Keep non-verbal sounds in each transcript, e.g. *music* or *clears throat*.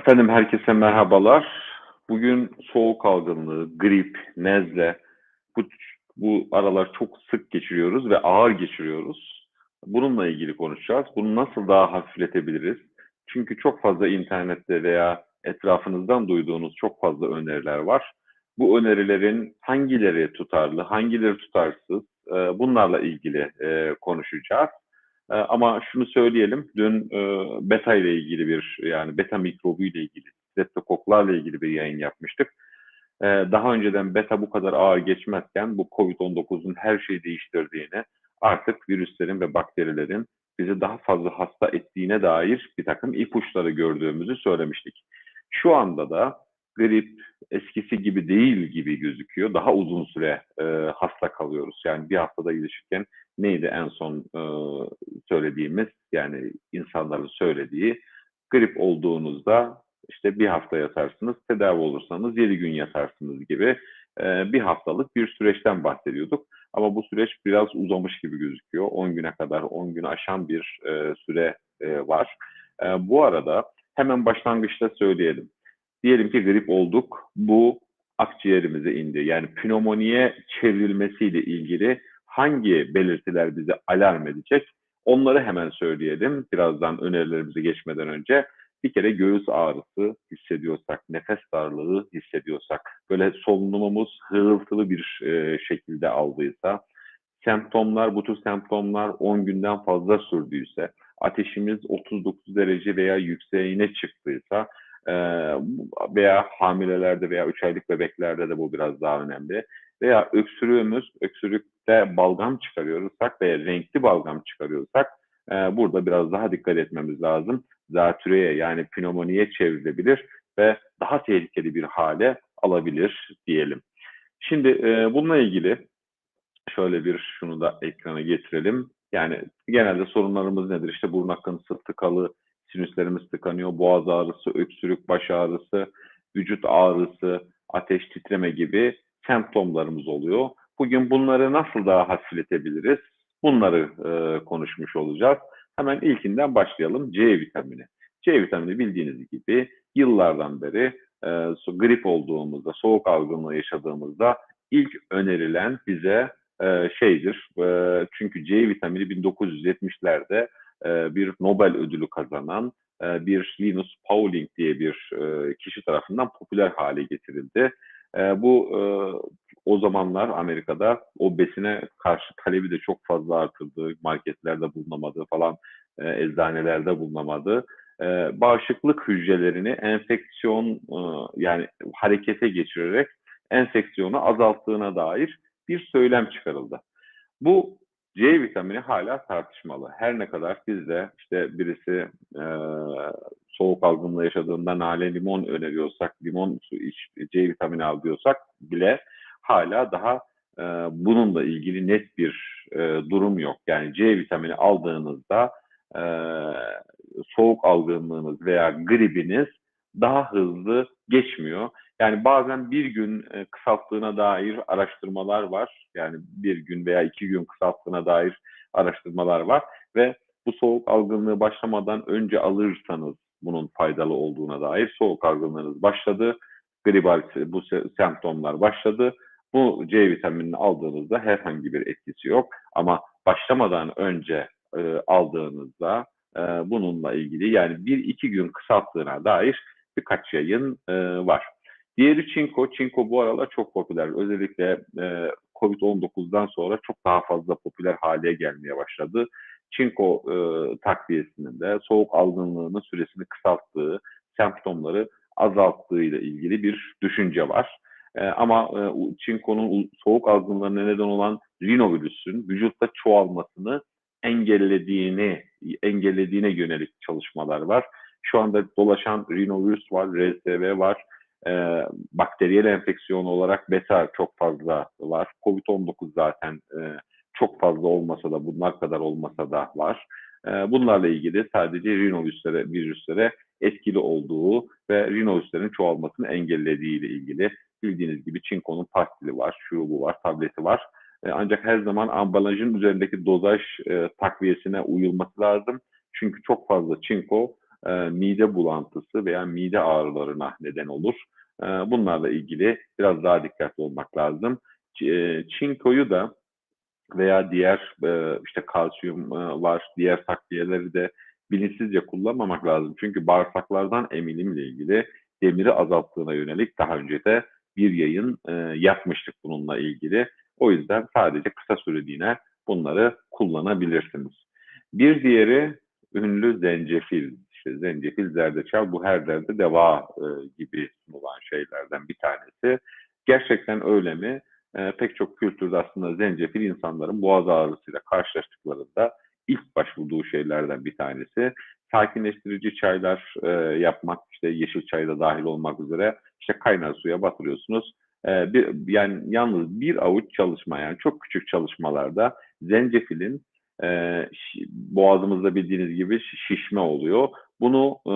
Efendim herkese merhabalar. Bugün soğuk algınlığı, grip, nezle bu, bu aralar çok sık geçiriyoruz ve ağır geçiriyoruz. Bununla ilgili konuşacağız. Bunu nasıl daha hafifletebiliriz? Çünkü çok fazla internette veya etrafınızdan duyduğunuz çok fazla öneriler var. Bu önerilerin hangileri tutarlı, hangileri tutarsız bunlarla ilgili konuşacağız. E, ama şunu söyleyelim, dün beta ile ilgili bir yani beta mikrobu ile ilgili, streptokoklarla ilgili bir yayın yapmıştık. Daha önceden beta bu kadar ağır geçmezken bu COVID-19'un her şeyi değiştirdiğini, artık virüslerin ve bakterilerin bizi daha fazla hasta ettiğine dair bir takım ipuçları gördüğümüzü söylemiştik. Şu anda da grip eskisi gibi değil gibi gözüküyor. Daha uzun süre e, hasta kalıyoruz. Yani bir haftada iyileşirken neydi en son e, söylediğimiz yani insanların söylediği grip olduğunuzda işte bir hafta yatarsınız, tedavi olursanız yedi gün yatarsınız gibi e, bir haftalık bir süreçten bahsediyorduk. Ama bu süreç biraz uzamış gibi gözüküyor. 10 güne kadar, 10 gün aşan bir e, süre e, var. E, bu arada hemen başlangıçta söyleyelim. Diyelim ki grip olduk. Bu akciğerimize indi. Yani pneumoniye çevrilmesiyle ilgili hangi belirtiler bize alarm edecek? Onları hemen söyleyelim. Birazdan önerilerimize geçmeden önce bir kere göğüs ağrısı hissediyorsak, nefes darlığı hissediyorsak, böyle solunumumuz hırıltılı bir e, şekilde aldıysa, semptomlar, bu tür semptomlar 10 günden fazla sürdüyse, ateşimiz 39 derece veya yükseğine çıktıysa, veya hamilelerde veya 3 aylık bebeklerde de bu biraz daha önemli. Veya öksürüğümüz, öksürükte balgam çıkarıyorsak veya renkli balgam çıkarıyorsak burada biraz daha dikkat etmemiz lazım. Zatürreye yani pneumoniye çevrilebilir ve daha tehlikeli bir hale alabilir diyelim. Şimdi bununla ilgili şöyle bir şunu da ekrana getirelim. Yani genelde sorunlarımız nedir? İşte burun akıntısı, tıkalı, sinüslerimiz tıkanıyor, boğaz ağrısı, öksürük, baş ağrısı, vücut ağrısı, ateş titreme gibi semptomlarımız oluyor. Bugün bunları nasıl daha hafifletebiliriz? Bunları e, konuşmuş olacağız. Hemen ilkinden başlayalım. C vitamini. C vitamini bildiğiniz gibi yıllardan beri e, grip olduğumuzda, soğuk algınlığı yaşadığımızda ilk önerilen bize e, şeydir. E, çünkü C vitamini 1970'lerde e, bir Nobel ödülü kazanan e, bir Linus Pauling diye bir e, kişi tarafından popüler hale getirildi. Bu o zamanlar Amerika'da o besine karşı talebi de çok fazla artırdı. Marketlerde bulunamadı falan, eczanelerde bulunamadı. Bağışıklık hücrelerini enfeksiyon yani harekete geçirerek enfeksiyonu azalttığına dair bir söylem çıkarıldı. Bu C vitamini hala tartışmalı. Her ne kadar biz de işte birisi e, soğuk algınlığı yaşadığında nane limon öneriyorsak, limon su iç, C vitamini al diyorsak bile hala daha e, bununla ilgili net bir e, durum yok. Yani C vitamini aldığınızda e, soğuk algınlığınız veya gribiniz daha hızlı geçmiyor. Yani bazen bir gün e, kısalttığına dair araştırmalar var. Yani bir gün veya iki gün kısalttığına dair araştırmalar var. Ve bu soğuk algınlığı başlamadan önce alırsanız bunun faydalı olduğuna dair soğuk algınlığınız başladı. Gribal bu semptomlar başladı. Bu C vitaminini aldığınızda herhangi bir etkisi yok. Ama başlamadan önce e, aldığınızda e, bununla ilgili yani bir iki gün kısalttığına dair birkaç yayın e, var. Diğeri Çinko. Çinko bu aralar çok popüler. Özellikle e, Covid-19'dan sonra çok daha fazla popüler hale gelmeye başladı. Çinko e, takviyesinin de soğuk algınlığının süresini kısalttığı, semptomları azalttığı ile ilgili bir düşünce var. E, ama e, çinkonun soğuk algınlığına neden olan rinovirüsün vücutta çoğalmasını engellediğini engellediğine yönelik çalışmalar var. Şu anda dolaşan rinovirüs var, RSV var, e, bakteriyel enfeksiyon olarak beta çok fazla var. Covid-19 zaten e, çok fazla olmasa da bunlar kadar olmasa da var. E, bunlarla ilgili sadece rinovirüslere virüslere etkili olduğu ve rinovirüslerin çoğalmasını engellediği ile ilgili bildiğiniz gibi çinkonun partili var, şurubu var, tableti var. E, ancak her zaman ambalajın üzerindeki dozaj e, takviyesine uyulması lazım. Çünkü çok fazla çinko e, mide bulantısı veya mide ağrılarına neden olur. E, bunlarla ilgili biraz daha dikkatli olmak lazım. Çinkoyu da veya diğer e, işte kalsiyum e, var, diğer takviyeleri de bilinçsizce kullanmamak lazım. Çünkü bağırsaklardan emilimle ilgili demiri azalttığına yönelik daha önce de bir yayın e, yapmıştık bununla ilgili. O yüzden sadece kısa süreliğine bunları kullanabilirsiniz. Bir diğeri ünlü zencefil. İşte zencefil, zerdeçal bu her derde deva e, gibi sunulan şeylerden bir tanesi. Gerçekten öyle mi? E, pek çok kültürde aslında zencefil insanların boğaz ağrısıyla karşılaştıklarında ilk başvurduğu şeylerden bir tanesi. Sakinleştirici çaylar e, yapmak, işte yeşil çay da dahil olmak üzere işte kaynar suya batırıyorsunuz. E, bir, yani yalnız bir avuç çalışma yani çok küçük çalışmalarda zencefilin e, boğazımızda bildiğiniz gibi şişme oluyor. Bunu e,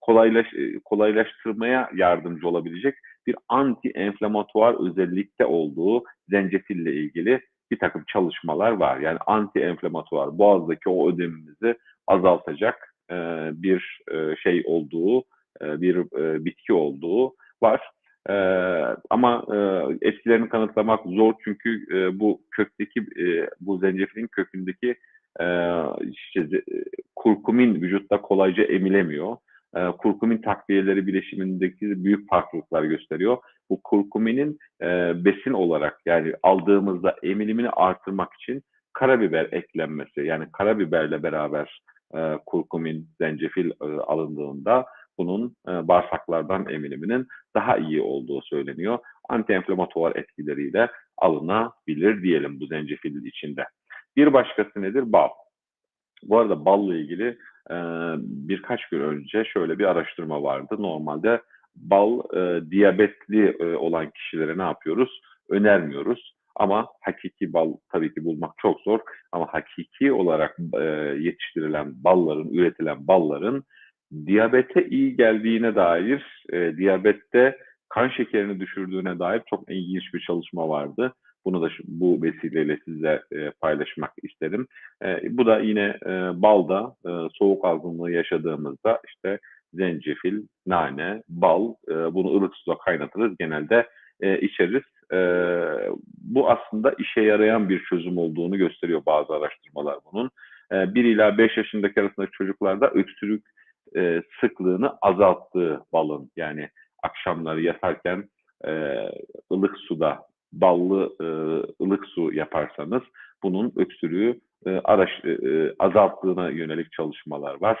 kolaylaş, kolaylaştırmaya yardımcı olabilecek bir anti-enflamatuar özellikte olduğu zencefille ilgili bir takım çalışmalar var. Yani anti-enflamatuar, boğazdaki o ödemimizi azaltacak e, bir e, şey olduğu, e, bir e, bitki olduğu var. E, ama e, etkilerini kanıtlamak zor çünkü e, bu kökteki, e, bu zencefilin kökündeki e, işte, e, kurkumin vücutta kolayca emilemiyor. E, kurkumin takviyeleri bileşimindeki büyük farklılıklar gösteriyor. Bu kurkuminin e, besin olarak yani aldığımızda emilimini artırmak için karabiber eklenmesi yani karabiberle beraber e, kurkumin, zencefil e, alındığında bunun e, bağırsaklardan emiliminin daha iyi olduğu söyleniyor. Antienflamatuar etkileriyle alınabilir diyelim bu zencefil içinde. Bir başkası nedir? Bal. Bu arada balla ilgili e, birkaç gün önce şöyle bir araştırma vardı. Normalde bal e, diyabetli e, olan kişilere ne yapıyoruz? Önermiyoruz. Ama hakiki bal tabii ki bulmak çok zor. Ama hakiki olarak e, yetiştirilen balların, üretilen balların diyabete iyi geldiğine dair, e, diyabette kan şekerini düşürdüğüne dair çok ilginç bir çalışma vardı. Bunu da bu vesileyle size e, paylaşmak isterim. E, bu da yine e, balda e, soğuk algınlığı yaşadığımızda işte zencefil, nane, bal e, bunu ılık suda kaynatırız. Genelde e, içeriz. E, bu aslında işe yarayan bir çözüm olduğunu gösteriyor bazı araştırmalar bunun. E, 1 ila 5 yaşındaki arasındaki çocuklarda öksürük e, sıklığını azalttığı balın yani akşamları yatarken e, ılık suda ballı e, ılık su yaparsanız bunun öksürüğü e, araş, e, e azalttığına yönelik çalışmalar var.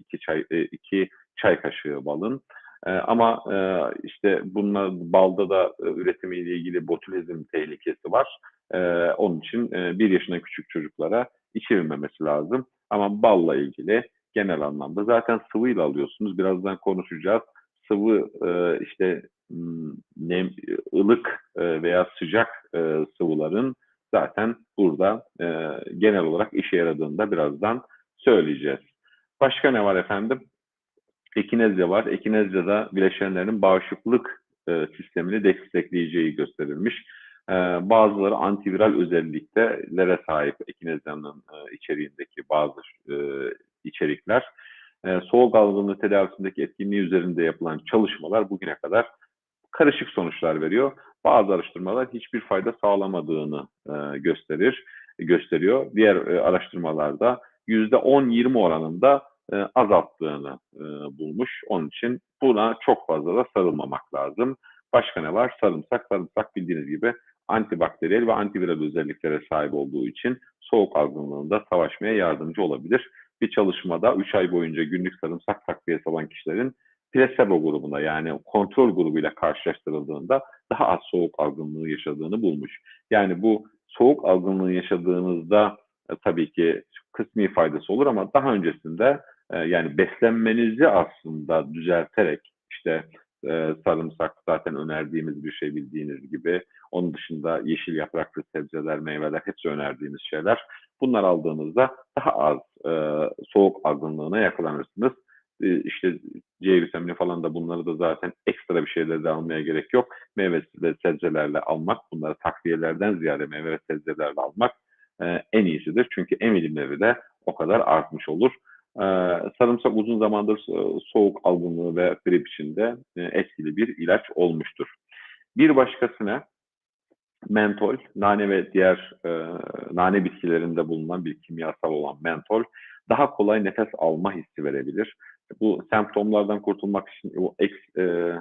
İki çay e, iki çay kaşığı balın. E, ama e, işte bunlar balda da e, üretimiyle ilgili botulizm tehlikesi var. E, onun için e, bir yaşına küçük çocuklara içirilmemesi lazım. Ama balla ilgili genel anlamda zaten sıvıyla alıyorsunuz. Birazdan konuşacağız. Sıvı e, işte hmm, nem, ılık e, veya sıcak e, sıvıların zaten burada e, genel olarak işe yaradığında birazdan söyleyeceğiz. Başka ne var efendim? Ekinezya var. Ekinezya'da bileşenlerin bağışıklık e, sistemini destekleyeceği gösterilmiş. E, bazıları antiviral özelliklere sahip ekinezyanın e, içeriğindeki bazı e, içerikler. E, soğuk algınlığı tedavisindeki etkinliği üzerinde yapılan çalışmalar bugüne kadar karışık sonuçlar veriyor. Bazı araştırmalar hiçbir fayda sağlamadığını e, gösterir, gösteriyor. Diğer e, araştırmalarda %10-20 oranında e, azalttığını e, bulmuş. Onun için buna çok fazla da sarılmamak lazım. Başka ne var? Sarımsak. Sarımsak bildiğiniz gibi antibakteriyel ve antiviral özelliklere sahip olduğu için soğuk algınlığında savaşmaya yardımcı olabilir. Bir çalışmada 3 ay boyunca günlük sarımsak takviyesi alan kişilerin plasebo grubuna yani kontrol grubuyla karşılaştırıldığında daha az soğuk algınlığı yaşadığını bulmuş. Yani bu soğuk algınlığı yaşadığınızda e, tabii ki kısmi faydası olur ama daha öncesinde e, yani beslenmenizi aslında düzelterek işte e, sarımsak zaten önerdiğimiz bir şey bildiğiniz gibi. Onun dışında yeşil yapraklı sebzeler, meyveler hepsi önerdiğimiz şeyler. Bunlar aldığınızda daha az e, soğuk algınlığına yakalanırsınız. E, işte C vitamini falan da bunları da zaten ekstra bir şeyler de almaya gerek yok. Meyve ve sebzelerle almak, bunları takviyelerden ziyade meyve ve sebzelerle almak e, en iyisidir. Çünkü emilimleri de o kadar artmış olur. E, sarımsak uzun zamandır e, soğuk algınlığı ve grip içinde e, etkili bir ilaç olmuştur. Bir başkasına mentol, nane ve diğer e, nane bitkilerinde bulunan bir kimyasal olan mentol daha kolay nefes alma hissi verebilir. Bu semptomlardan kurtulmak için o ex, e,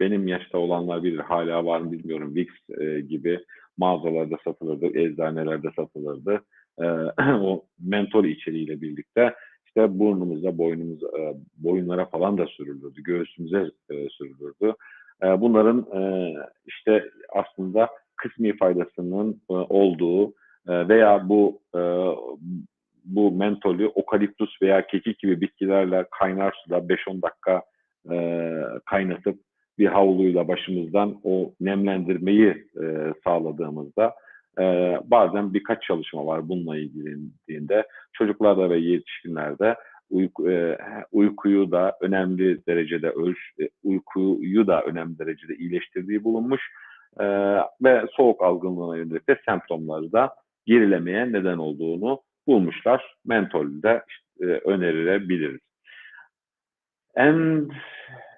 benim yaşta olanlar bilir, hala var mı bilmiyorum, Vicks e, gibi mağazalarda satılırdı, eczanelerde satılırdı. E, *clears throat* o mentol içeriğiyle birlikte işte burnumuza, boynumuza, e, boyunlara falan da sürülürdü, göğsümüze e, sürülürdü. E, bunların e, işte aslında kısmi faydasının olduğu veya bu bu mentolü okaliptus veya kekik gibi bitkilerle kaynar suda 5-10 dakika kaynatıp bir havluyla başımızdan o nemlendirmeyi sağladığımızda e, bazen birkaç çalışma var bununla ilgilendiğinde çocuklarda ve yetişkinlerde uyku, e, uykuyu da önemli derecede ölç, e, uykuyu da önemli derecede iyileştirdiği bulunmuş e, ve soğuk algınlığına yönelik de semptomları da gerilemeye neden olduğunu bulmuşlar. Mentolü de işte, e, önerilebiliriz. En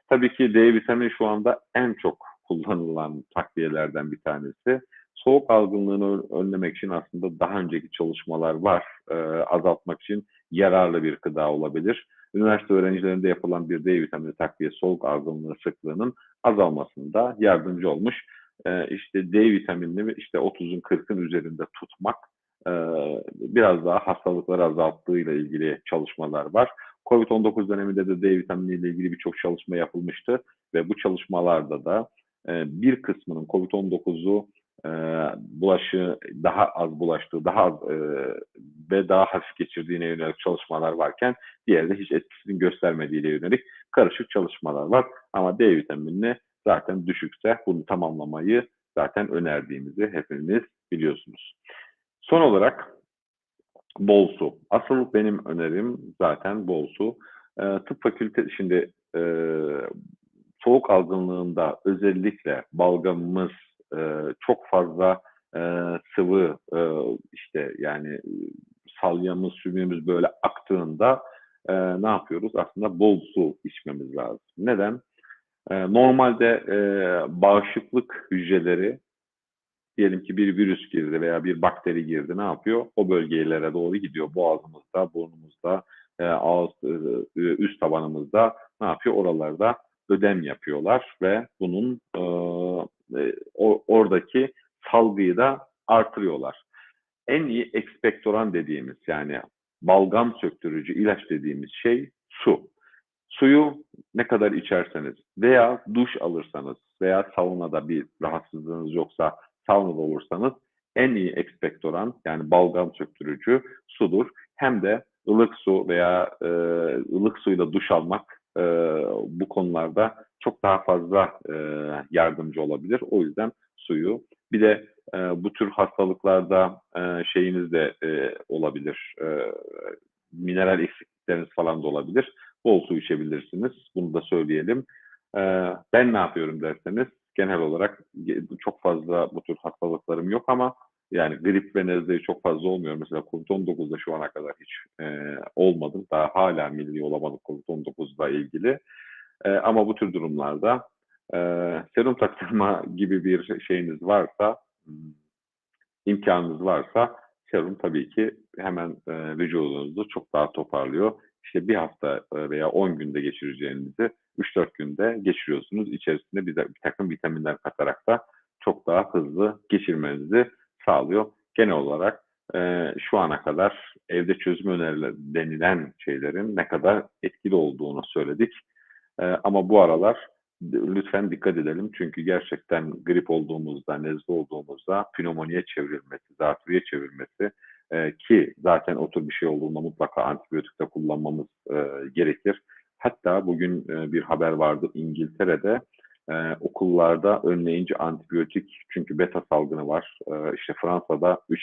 tabii ki D vitamini şu anda en çok kullanılan takviyelerden bir tanesi. Soğuk algınlığını önlemek için aslında daha önceki çalışmalar var. E, azaltmak için yararlı bir gıda olabilir. Üniversite öğrencilerinde yapılan bir D vitamini takviye soğuk algınlığı sıklığının azalmasında yardımcı olmuş. E, işte D vitaminini işte 30'un 40'ın üzerinde tutmak e, biraz daha hastalıkları azalttığıyla ilgili çalışmalar var. Covid-19 döneminde de D vitamini ile ilgili birçok çalışma yapılmıştı ve bu çalışmalarda da e, bir kısmının Covid-19'u e, bulaşı daha az bulaştığı, daha az e, ve daha hafif geçirdiğine yönelik çalışmalar varken diğeri de hiç etkisini göstermediğine yönelik karışık çalışmalar var. Ama D vitaminini zaten düşükse bunu tamamlamayı zaten önerdiğimizi hepiniz biliyorsunuz. Son olarak bol su. Asıl benim önerim zaten bol su. E, tıp fakülte şimdi e, soğuk algınlığında özellikle balgamımız e, çok fazla e, sıvı e, işte yani salyamız, sümüğümüz böyle aktığında ne yapıyoruz? Aslında bol su içmemiz lazım. Neden? Normalde bağışıklık hücreleri diyelim ki bir virüs girdi veya bir bakteri girdi ne yapıyor? O bölgelere doğru gidiyor. Boğazımızda, burnumuzda, ağız, üst tabanımızda ne yapıyor? Oralarda ödem yapıyorlar ve bunun e, oradaki salgıyı da artırıyorlar. En iyi ekspektoran dediğimiz yani balgam söktürücü ilaç dediğimiz şey su. Suyu ne kadar içerseniz veya duş alırsanız veya saunada bir rahatsızlığınız yoksa saunada olursanız en iyi ekspektoran yani balgam söktürücü sudur. Hem de ılık su veya e, ılık suyla duş almak e, bu konularda çok daha fazla e, yardımcı olabilir. O yüzden suyu bir de e, bu tür hastalıklarda e, şeyiniz de e, olabilir. E, mineral eksiklikleriniz falan da olabilir. Bol su içebilirsiniz. Bunu da söyleyelim. E, ben ne yapıyorum derseniz genel olarak çok fazla bu tür hastalıklarım yok ama yani grip ve nezleyi çok fazla olmuyor. Mesela COVID-19'da şu ana kadar hiç e, olmadım. Daha hala milli olamadık COVID-19'la ilgili. E, ama bu tür durumlarda e, serum taktırma *laughs* gibi bir şeyiniz varsa, hmm, imkanınız varsa serum tabii ki hemen e, vücudunuzu çok daha toparlıyor. İşte bir hafta e, veya 10 günde geçireceğinizi 3-4 günde geçiriyorsunuz. İçerisinde bir, bir takım vitaminler katarak da çok daha hızlı geçirmenizi sağlıyor. Genel olarak e, şu ana kadar evde çözüm önerileri denilen şeylerin ne kadar etkili olduğunu söyledik. E, ama bu aralar lütfen dikkat edelim. Çünkü gerçekten grip olduğumuzda, nezle olduğumuzda pneumoniye çevrilmesi, zatürreye çevrilmesi e, ki zaten o tür bir şey olduğunda mutlaka antibiyotik de kullanmamız e, gerekir. Hatta bugün e, bir haber vardı İngiltere'de e, okullarda önleyici antibiyotik çünkü beta salgını var. E, işte Fransa'da 3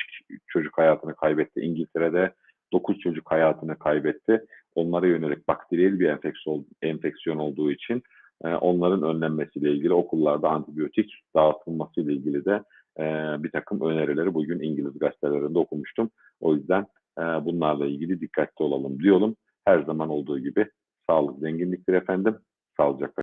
çocuk hayatını kaybetti. İngiltere'de 9 çocuk hayatını kaybetti. Onlara yönelik bakteriyel bir enfeksiyon, olduğu için e, onların önlenmesiyle ilgili okullarda antibiyotik dağıtılmasıyla ilgili de e, bir takım önerileri bugün İngiliz gazetelerinde okumuştum. O yüzden e, bunlarla ilgili dikkatli olalım diyorum. her zaman olduğu gibi sağlık zenginliktir efendim. Sağlıcakla